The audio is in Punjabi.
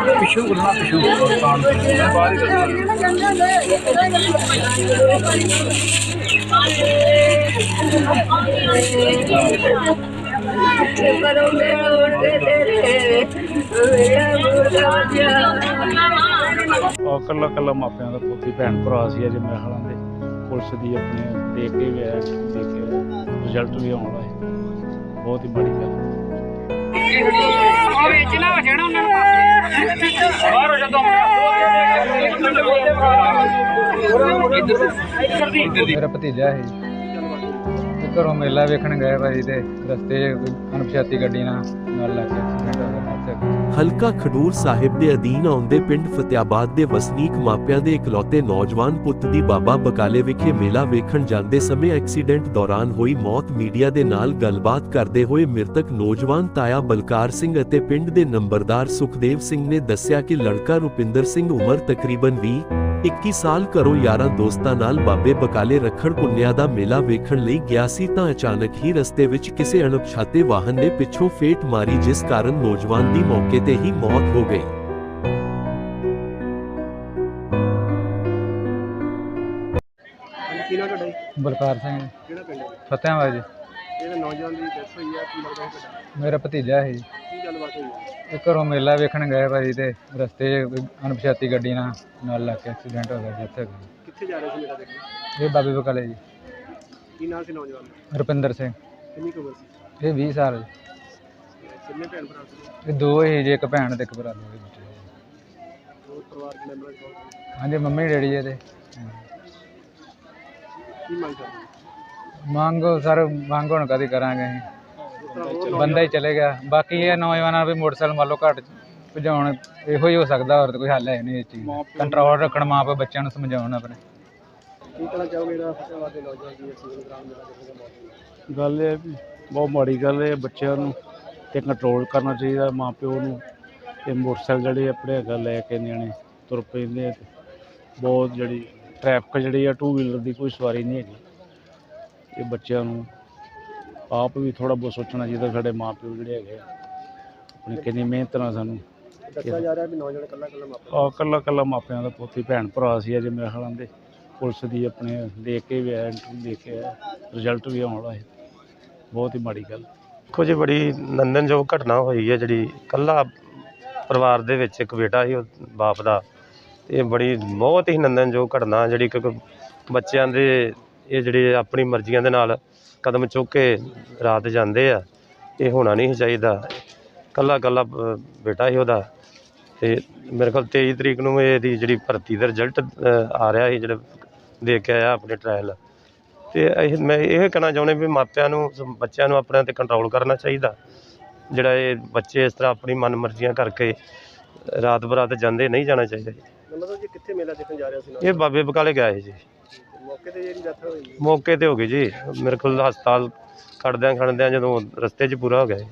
ਪਿੱਛੋਂ ਉਹ ਕੱਲਾ ਕੱਲਾ ਮਾਪਿਆਂ ਦਾ ਪੋਤੀ ਭੈਣ ਭਰਾ ਸੀ ਅਜੇ ਮੇਰੇ ਹਾਲਾਂ ਦੇ ਪੁਲਿਸ ਦੀ ਆਪਣੇ ਦੇਖ ਕੇ ਵੀ ਆਇਆ ਦੇਖ ਕੇ ਰਿਜ਼ਲਟ ਵੀ ਆਉਣ ਵਾਲਾ ਹੈ। ਬਹੁਤ ਹੀ ਬੜੀ ਗੱਲ। ਮੇਰਾ ਭਤੀਜਾ ਹੈ ਘਰੋਂ ਮੇਲਾ ਵੇਖਣ ਗਏ ਭਾਈ ਤੇ ਰਸਤੇ 'ਚ ਅਣਪਛਾਤੀ ਗੱਡੀ ਨਾਲ ਨਾਲ ਲੱਗ ਕੇ ਗਿਆ ਹਲਕਾ ਖਡੂਰ ਸਾਹਿਬ ਦੇ ਅਧੀਨ ਆਉਂਦੇ ਪਿੰਡ ਫਤਿਆਬਾਦ ਦੇ ਵਸਨੀਕ ਮਾਪਿਆਂ ਦੇ ਇਕਲੌਤੇ ਨੌਜਵਾਨ ਪੁੱਤ ਦੀ ਬਾਬਾ ਬਕਾਲੇ ਵਿਖੇ ਮੇਲਾ ਵੇਖਣ ਜਾਂਦੇ ਸਮੇਂ ਐਕਸੀਡੈਂਟ ਦੌਰਾਨ ਹੋਈ ਮੌਤ। ਮੀਡੀਆ ਦੇ ਨਾਲ ਗੱਲਬਾਤ ਕਰਦੇ ਹੋਏ ਮ੍ਰਿਤਕ ਨੌਜਵਾਨ ਤਾਇਆ ਬਲਕਾਰ ਸਿੰਘ ਅਤੇ ਪਿੰਡ ਦੇ ਨੰਬਰਦਾਰ ਸੁਖਦੇਵ ਸਿੰਘ ਨੇ ਦੱਸਿਆ ਕਿ ਲੜਕਾ ਰੁਪਿੰਦਰ ਸਿੰਘ ਉਮਰ ਤਕਰੀਬਨ 20 21 ਸਾਲ ਘਰੋਂ ਯਾਰਾਂ ਦੋਸਤਾਂ ਨਾਲ ਬਾਬੇ ਬਕਾਲੇ ਰੱਖੜ ਪੁੰਨਿਆ ਦਾ ਮੇਲਾ ਵੇਖਣ ਲਈ ਗਿਆ ਸੀ ਤਾਂ ਅਚਾਨਕ ਹੀ ਰਸਤੇ ਵਿੱਚ ਕਿਸੇ ਅਣਪਛਾਤੇ ਵਾਹਨ ਨੇ ਪਿੱਛੋਂ ਫੇਟ ਮਾਰੀ ਜਿਸ ਕਾਰਨ ਨੌਜਵਾਨ ਦੀ ਮੌਕੇ ਤੇ ਹੀ ਮੌਤ ਹੋ ਗਈ। ਤੁਹਾਡਾ ਜੀ? ਬਲਕਾਰ ਸਿੰਘ। ਕਿਹੜਾ ਪਿੰਡ ਹੈ ਫਤਿਆਬਾਦ ਜੀ। ਜਿਹੜਾ ਨੌਜਵਾਨ ਦੀ ਡੈਥ ਹੋਈ ਹੈ ਕੀ ਲੱਗਦਾ ਹੈ ਤੁਹਾਡਾ? ਮੇਰਾ ਭਤੀਜਾ ਹੈ ਜੀ। ਕੀ ਗੱਲਬਾਤ ਹੋਈ? ਹੈ ਤੇ ਘਰੋਂ ਮੇਲਾ ਵੇਖਣ ਗਏ ਭਾਈ ਤੇ ਰਸਤੇ 'ਚ ਅਣਪਛਾਤੀ ਗੱਡੀ ਨਾਲ ਨਾਲ ਲੱਗ ਕੇ ਐਕਸੀਡੈਂਟ ਹੋ ਗਿਆ ਹੋ ਗਈ ਕਿੱਥੇ ਜਾ ਰਹੇ ਸੀ ਮੇਰਾ ਦੇਖਣ? ਇਹ ਬਾਬੇ ਬਕਾਲੇ ਜੀ। ਕੀ ਨਾਮ ਸੀ ਨੌਜਵਾਨ ਦਾ? ਰੁਪਿੰਦਰ ਸਿੰਘ। ਕਿੰਨੀ ਕੁ ਉਮਰ ਸੀ? ਇਹ 20 ਸਾਲ ਜੀ। ਤੇ ਕਿੰਨੇ ਭੈਣ ਭਰਾ ਸੀ? ਇਹ ਦੋ ਹੀ ਜੀ ਇੱਕ ਭੈਣ ਤੇ ਇੱਕ ਭਰਾ ਦੋ ਹੀ ਬੱਚੇ। ਜੀ। ਹੋਰ ਪਰਿਵਾਰ ਦੇ ਮੈਂਬਰਾਂ ਦੀ ਕੌਣ ਹਾਂਜੀ ਮੰਮੀ ਡੈਡੀ ਇਹਦੇ। ਕੀ ਮੰਗ ਕਰਦੇ ਮੰਗ ਸਰ ਮੰਗ ਹੁਣ ਕਦੀ ਕਰਾਂਗੇ ਅਸੀਂ? ਬੰਦਾ ਹੀ ਚਲੇ ਗਿਆ। ਬਾਕੀ ਇਹ ਨੌਜਵਾਨਾਂ ਵੀ ਮੋਟਰਸਾਈਕਲ ਮੰਨ ਲਓ ਘੱਟ ਭਜਾਉਣ ਇਹੋ ਹੀ ਹੋ ਸਕਦਾ ਹੋਰ ਤਾਂ ਕੋਈ ਹੱਲ ਹੈ ਨਹੀਂ ਇਸ ਚੀਜ਼। ਦਾ ਕੰਟਰੋਲ ਰੱਖਣ ਮਾਂ ਪਿਓ ਬੱਚਿਆਂ ਨੂੰ ਸਮਝਾਉਣ ਆਪਣੇ। ਕੀ ਕਹਿਣਾ ਚਾਹੋਗੇ ਜਿਹੜਾ ਫਤਿਆਬਾਦ ਦੇ ਨੌਜਵਾਨ ਦੀ ਐਕਸੀਡੈਂਟ ਦੌਰਾਨ ਮੇਰਾ ਦੇਖਣ ਦਾ ਮੌਤ ਹੋਈ ਗੱਲ ਇਹ ਵੀ ਬਹੁਤ ਮਾੜੀ ਗੱਲ ਹੈ ਬੱਚਿਆਂ ਨੂੰ ਤੇ ਕੰਟਰੋਲ ਕਰਨਾ ਚਾਹੀਦਾ ਮਾਂ ਪਿਓ ਨੂੰ। ਤੇ ਮੋਟਰਸਾਈਕਲ ਜਿਹੜੇ ਆਪਣੇ ਹੈਗਾ ਲੈ ਕੇ ਨਿਆਣੇ ਤੁਰ ਪੈਂਦੇ ਆ ਤੇ ਬਹੁਤ ਜਿਹੜੀ ਟ੍ਰੈਫਿਕ ਜਿਹੜੀ ਆ ਟੂ ਵੀਲਰ ਦੀ ਕੋਈ ਸਵਾਰੀ ਨਹੀਂ ਹੈਗੀ। ਇਹ ਬੱਚਿਆਂ ਨੂੰ ਆਪ ਵੀ ਥੋੜਾ ਬਹੁਤ ਸੋਚਣਾ ਚਾਹੀਦਾ ਸਾਡੇ ਮਾਂ ਪਿਓ ਜਿਹੜੇ ਹੈਗੇ ਆ। ਆਪਣੀ ਕਿੰਨੀ ਮਿਹਨਤ ਨਾਲ ਸਾਨੂੰ ਦੱਸਿਆ ਜਾ ਰਿਹਾ ਵੀ ਨੌਜਵਾਨ ਕੱਲਾ ਕੱਲਾ ਮਾਪਾ ਆ ਕੱਲਾ ਕੱਲਾ ਮਾਪਿਆਂ ਦਾ ਪੋਤੀ ਭੈਣ ਭਰਾ ਸੀ ਅਜੇ ਮੇਰੇ ਹਾਲਾਂ ਦੇ ਪੁਲਿਸ ਦੀ ਆਪਣੇ ਦੇਖ ਕੇ ਵੀ ਆਇਆ ਇੰਟਰਵਿਊ ਦੇਖ ਕੇ ਆਇਆ ਰਿਜ਼ਲਟ ਵੀ ਆਉਣ ਵਾਲਾ ਹੈ ਬਹੁਤ ਹੀ ਮਾੜੀ ਗੱਲ। ਦੇਖੋ ਜੀ ਬੜੀ ਨੰਦਨਯੋਗ ਘਟਨਾ ਹੋਈ ਹੈ ਜਿਹੜੀ ਕੱਲਾ ਪਰਿਵਾਰ ਦੇ ਵਿੱਚ ਇੱਕ ਬੇਟਾ ਸੀ ਉਹ ਬਾਪ ਦਾ। ਇਹ ਬੜੀ ਬਹੁਤ ਹੀ ਨੰਦਨਯੋਗ ਘਟਨਾ ਜਿਹੜੀ ਕਿਉਂਕਿ ਬੱਚਿਆਂ ਦੇ ਇਹ ਜਿਹੜੇ ਆਪਣੀ ਮਰਜ਼ੀਆਂ ਦੇ ਨਾਲ ਕਦਮ ਚੁੱਕ ਕੇ ਰਾਤ ਜਾਂਦੇ ਆ ਇਹ ਹੋਣਾ ਨਹੀਂ ਚਾਹੀਦਾ। ਕੱਲਾ ਕੱਲਾ ਬੇਟਾ ਸੀ ਉਹਦਾ। ਤੇ ਮੇਰੇ ਖਿਆਲ 23 ਤਰੀਕ ਨੂੰ ਇਹਦੀ ਜਿਹੜੀ ਭਰਤੀ ਦਾ ਰਿਜ਼ਲਟ ਆ ਰਿਹਾ ਸੀ ਜਿਹੜਾ ਦੇਖ ਕੇ ਆਇਆ ਆਪਣੇ ਟ੍ਰਾਇਲ ਤੇ ਇਹ ਮੈਂ ਇਹ ਕਹਿਣਾ ਚਾਹੁੰਦਾ ਵੀ ਮਾਪਿਆਂ ਨੂੰ ਬੱਚਿਆਂ ਨੂੰ ਆਪਣੇ ਤੇ ਕੰਟਰੋਲ ਕਰਨਾ ਚਾਹੀਦਾ। ਜਿਹੜਾ ਇਹ ਬੱਚੇ ਇਸ ਤਰ੍ਹਾਂ ਆਪਣੀ ਮਨ ਮਰਜ਼ੀਆਂ ਕਰਕੇ ਰਾਤ ਬਰਾਤ ਜਾਂਦੇ ਨਹੀਂ ਜਾਣਾ ਚਾਹੀਦਾ। ਮਤਲਬ ਜੀ ਕਿੱਥੇ ਮੇਲਾ ਦੇਖਣ ਜਾ ਰਿਹਾ ਸੀ? ਇਹ ਬਾਬੇ ਬਕਾਲੇ ਗਿਆ ਸੀ ਜੀ। ਮੌਕੇ ਤੇ ਜਿਹੜੀ ਡੈਥ ਹੋਈ? ਮੌਕੇ ਤੇ ਹੋ ਗਈ ਜੀ। ਮੇਰੇ ਕੋਲ ਹਸਪਤਾਲ ਖੜਦਿਆਂ ਖੜਦਿਆਂ ਜਦੋਂ ਰਸਤੇ 'ਚ ਪੂਰਾ ਹੋ ਗਿਆ ਜੀ।